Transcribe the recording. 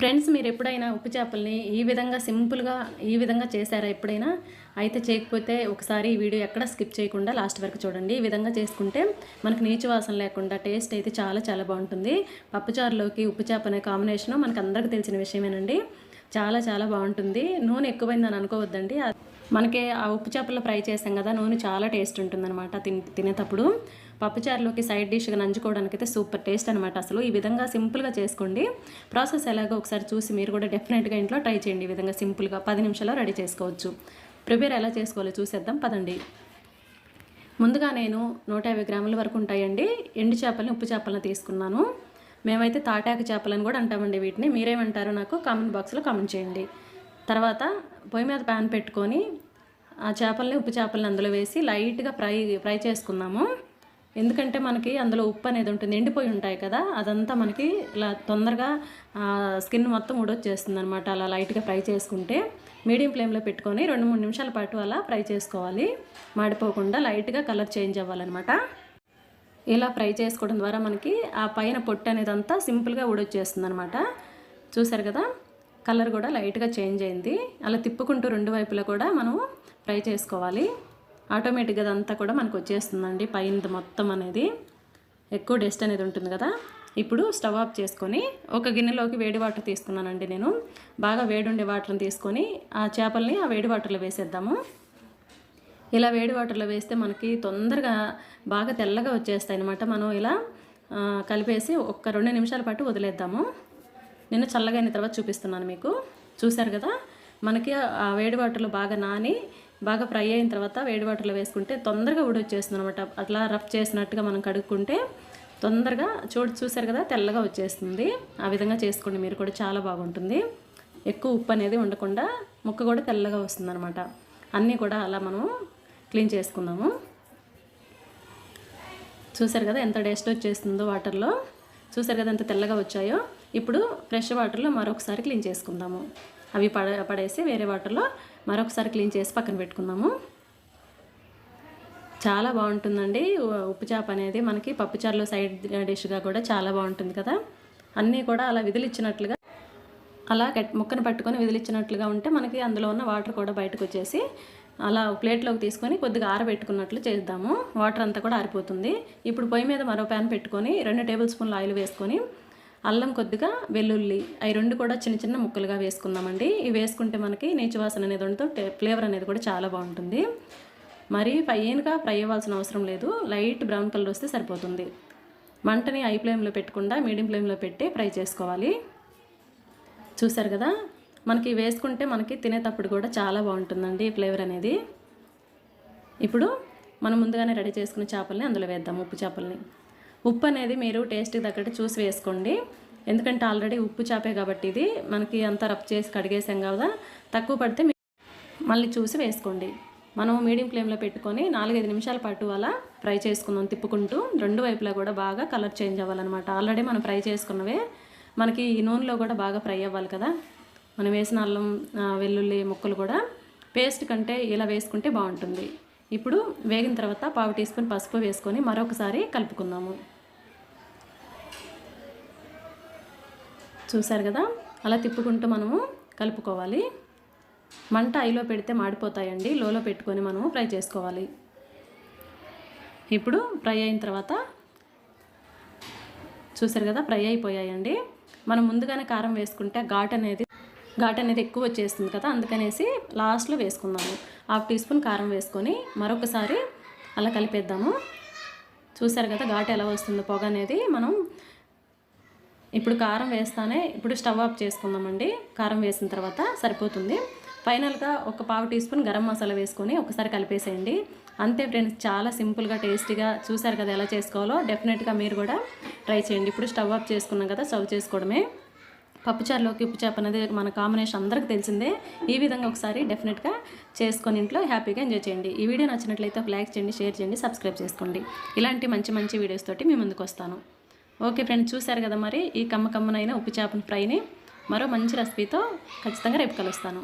Friends మీరు ఎప్పుడైనా ఉప్పు చేపల్ని ఈ విధంగా సింపుల్గా ఈ విధంగా చేశారా ఎప్పుడైనా? అయితే చేయకపోతే ఒకసారి ఈ వీడియో ఎక్కడ స్కిప్ చేయకుండా లాస్ట్ వరకు చూడండి. ఈ విధంగా చేసుకుంటే మనకు నీచు వాసన లేకుండా టేస్ట్ అయితే చాలా చాలా బాగుంటుంది. పప్పుచారులోకి ఉప్పు చేప అనే కాంబినేషన్ మనకు అందరికీ తెలిసిన విషయమేనండి. చాలా చాలా బాగుంటుంది. నూనె ఎక్కువైందని అనుకోవద్దండి. మనకి ఆ ఉప్పు చేపల్లో ఫ్రై చేసాం కదా నూనె చాలా టేస్ట్ ఉంటుందన్నమాట తిన్ తినేటప్పుడు. పప్పుచారులోకి సైడ్ డిష్గా నంచుకోవడానికి అయితే సూపర్ టేస్ట్ అనమాట అసలు ఈ విధంగా సింపుల్గా చేసుకోండి. ప్రాసెస్ ఎలాగో ఒకసారి చూసి మీరు కూడా డెఫినెట్గా ఇంట్లో ట్రై చేయండి ఈ విధంగా సింపుల్గా పది నిమిషాల్లో రెడీ చేసుకోవచ్చు. ప్రిపేర్ ఎలా చేసుకోవాలో చూసేద్దాం. పదండి. ముందుగా నేను నూట యాభై గ్రాముల వరకు ఉంటాయండి. ఎండు చేపల్ని ఉప్పు చేపలను తీసుకున్నాను. మేమైతే తాటాకు చేపలని కూడా అంటామండి వీటిని. మీరేమంటారో నాకు కామెంట్ బాక్స్లో కామెంట్ చేయండి. తర్వాత పొయ్యి మీద ప్యాన్ పెట్టుకొని ఆ చేపల్ని ఉప్పు చేపల్ని అందులో వేసి లైట్గా ఫ్రై ఫ్రై చేసుకున్నాము ఎందుకంటే మనకి అందులో ఉప్పు అనేది ఉంటుంది ఎండిపోయి ఉంటాయి కదా అదంతా మనకి ఇలా తొందరగా స్కిన్ మొత్తం ఉడొచ్చేస్తుంది అనమాట అలా లైట్గా ఫ్రై చేసుకుంటే మీడియం ఫ్లేమ్లో పెట్టుకొని రెండు మూడు నిమిషాల పాటు అలా ఫ్రై చేసుకోవాలి. మాడిపోకుండా లైట్గా కలర్ చేంజ్ అవ్వాలన్నమాట. ఇలా ఫ్రై చేసుకోవడం ద్వారా మనకి ఆ పైన పొట్టు అనేది అంతా సింపుల్గా ఉడొచ్చేస్తుంది అనమాట చూసారు కదా కలర్ కూడా లైట్గా చేంజ్ అయింది. అలా తిప్పుకుంటూ రెండు వైపులా కూడా మనం ఫ్రై చేసుకోవాలి. ఆటోమేటిక్గా అదంతా కూడా మనకు వచ్చేస్తుందండి. పైన మొత్తం అనేది ఎక్కువ డస్ట్ అనేది ఉంటుంది కదా. ఇప్పుడు స్టవ్ ఆఫ్ చేసుకొని ఒక గిన్నెలోకి వేడి వాటర్ తీసుకున్నానండి నేను. బాగా వేడుండే వాటర్ని తీసుకొని ఆ చేపల్ని ఆ వేడి వాటర్లో వేసేద్దాము. ఇలా వేడి వాటర్లో వేస్తే మనకి తొందరగా బాగా తెల్లగా వచ్చేస్తాయి అనమాట మనం ఇలా కలిపేసి ఒక్క రెండు నిమిషాల పాటు వదిలేద్దాము. నేను చల్లగైన తర్వాత చూపిస్తున్నాను మీకు. చూశారు కదా? మనకి ఆ వేడి వాటర్లో బాగా నాని బాగా ఫ్రై అయిన తర్వాత వేడి వాటర్లో వేసుకుంటే తొందరగా ఉడొచ్చేస్తుంది అనమాట అట్లా రఫ్ చేసినట్టుగా మనం కడుక్కుంటే తొందరగా చూడు చూశారు కదా తెల్లగా వచ్చేస్తుంది. ఆ విధంగా చేసుకోండి మీరు కూడా చాలా బాగుంటుంది. ఎక్కువ ఉప్పు అనేది ఉండకుండా ముక్క కూడా తెల్లగా వస్తుంది అనమాట అన్నీ కూడా అలా మనం క్లీన్ చేసుకుందాము. చూసారు కదా ఎంత డస్ట్ వచ్చేస్తుందో వాటర్లో. చూసారు కదా ఎంత తెల్లగా వచ్చాయో. ఇప్పుడు ఫ్రెష్ వాటర్లో మరొకసారి క్లీన్ చేసుకుందాము. అవి పడ పడేసి వేరే వాటర్లో మరొకసారి క్లీన్ చేసి పక్కన పెట్టుకుందాము. చాలా బాగుంటుందండి. ఉప్పు చేప అనేది మనకి పప్పుచారులో సైడ్ డిష్గా కూడా చాలా బాగుంటుంది కదా. అన్నీ కూడా అలా విదిలిచ్చినట్లుగా అలా గట్ ముక్కను పట్టుకొని విదిలిచ్చినట్లుగా ఉంటే మనకి అందులో ఉన్న వాటర్ కూడా బయటకు వచ్చేసి అలా ప్లేట్లోకి తీసుకొని కొద్దిగా ఆరబెట్టుకున్నట్లు చేద్దాము. వాటర్ అంతా కూడా ఆరిపోతుంది. ఇప్పుడు పొయ్యి మీద మరో ప్యాన్ పెట్టుకొని రెండు టేబుల్ స్పూన్ల ఆయిల్ వేసుకొని అల్లం కొద్దిగా వెల్లుల్లి అవి రెండు కూడా చిన్న చిన్న ముక్కలుగా వేసుకుందామండి. ఇవి వేసుకుంటే మనకి నీచు వాసన అనేది ఉండతో ఫ్లేవర్ అనేది కూడా చాలా బాగుంటుంది. మరి పైనగా ఫ్రై అవ్వాల్సిన అవసరం లేదు లైట్ బ్రౌన్ కలర్ వస్తే సరిపోతుంది. మంటని హై ఫ్లేమ్లో పెట్టకుండా మీడియం ఫ్లేమ్లో పెట్టి ఫ్రై చేసుకోవాలి. చూసారు కదా మనకి వేసుకుంటే మనకి తినేటప్పుడు కూడా చాలా బాగుంటుందండి ఈ ఫ్లేవర్ అనేది. ఇప్పుడు మనం ముందుగానే రెడీ చేసుకున్న చేపల్ని అందులో వేద్దాం ఉప్పు చేపల్ని. ఉప్పు అనేది మీరు టేస్ట్కి తగ్గట్టు చూసి వేసుకోండి. ఎందుకంటే ఆల్రెడీ ఉప్పు చేపే కాబట్టి ఇది. మనకి అంతా రఫ్ చేసి కడిగేసాం కదా. తక్కువ పడితే మళ్ళీ చూసి వేసుకోండి. మనం మీడియం ఫ్లేమ్లో పెట్టుకొని నాలుగైదు నిమిషాల పాటు అలా ఫ్రై చేసుకుందాం తిప్పుకుంటూ. రెండు వైపులా కూడా బాగా కలర్ చేంజ్ అవ్వాలన్నమాట. ఆల్రెడీ మనం ఫ్రై చేసుకున్నవే. మనకి ఈ నూనెలో కూడా బాగా ఫ్రై అవ్వాలి కదా. మనం వేసిన అల్లం వెల్లుల్లి ముక్కలు కూడా పేస్ట్ కంటే ఇలా వేసుకుంటే బాగుంటుంది. ఇప్పుడు వేగిన తర్వాత పావు టీ స్పూన్ పసుపు వేసుకొని మరొకసారి కలుపుకుందాము. చూసారు కదా? అలా తిప్పుకుంటూ మనము కలుపుకోవాలి. మంట ఐలో పెడితే మాడిపోతాయండి. లోలో పెట్టుకొని మనము ఫ్రై చేసుకోవాలి. ఇప్పుడు ఫ్రై అయిన తర్వాత చూసారు కదా? ఫ్రై అయిపోయాయండి. మనం ముందుగానే కారం వేసుకుంటే ఘాట్ అనేది ఘాట్ అనేది ఎక్కువ వచ్చేస్తుంది కదా అందుకనేసి లాస్ట్లో వేసుకుందాము. హాఫ్ టీ స్పూన్ కారం వేసుకొని మరొకసారి అలా కలిపేద్దాము. చూసారు కదా ఘాట్ ఎలా వస్తుంది పొగ అనేది. మనం ఇప్పుడు కారం వేస్తానే ఇప్పుడు స్టవ్ ఆఫ్ చేసుకుందామండి. కారం వేసిన తర్వాత సరిపోతుంది. ఫైనల్గా ఒక పావు టీ స్పూన్ గరం మసాలా వేసుకొని ఒకసారి కలిపేసేయండి. అంతే ఫ్రెండ్స్ చాలా సింపుల్గా టేస్టీగా చూసారు కదా ఎలా చేసుకోవాలో. డెఫినెట్గా మీరు కూడా ట్రై చేయండి. ఇప్పుడు స్టవ్ ఆఫ్ చేసుకున్నాం కదా సర్వ్ చేసుకోవడమే. పప్పుచారులోకి ఉప్పు చేప అనేది మన కాంబినేషన్ అందరికీ తెలిసిందే. ఈ విధంగా ఒకసారి డెఫినెట్గా చేసుకొని ఇంట్లో హ్యాపీగా ఎంజాయ్ చేయండి. ఈ వీడియో నచ్చినట్లయితే ఒక లైక్ చేయండి షేర్ చేయండి సబ్స్క్రైబ్ చేసుకోండి. ఇలాంటి మంచి మంచి వీడియోస్ తోటి మీ ముందుకు వస్తాను. ఓకే ఫ్రెండ్స్ చూశారు కదా మరి? ఈ కమ్మ కమ్మనైన ఉప్పు చేపను ఫ్రైని మరో మంచి రెసిపీతో ఖచ్చితంగా రేపు కలుస్తాను.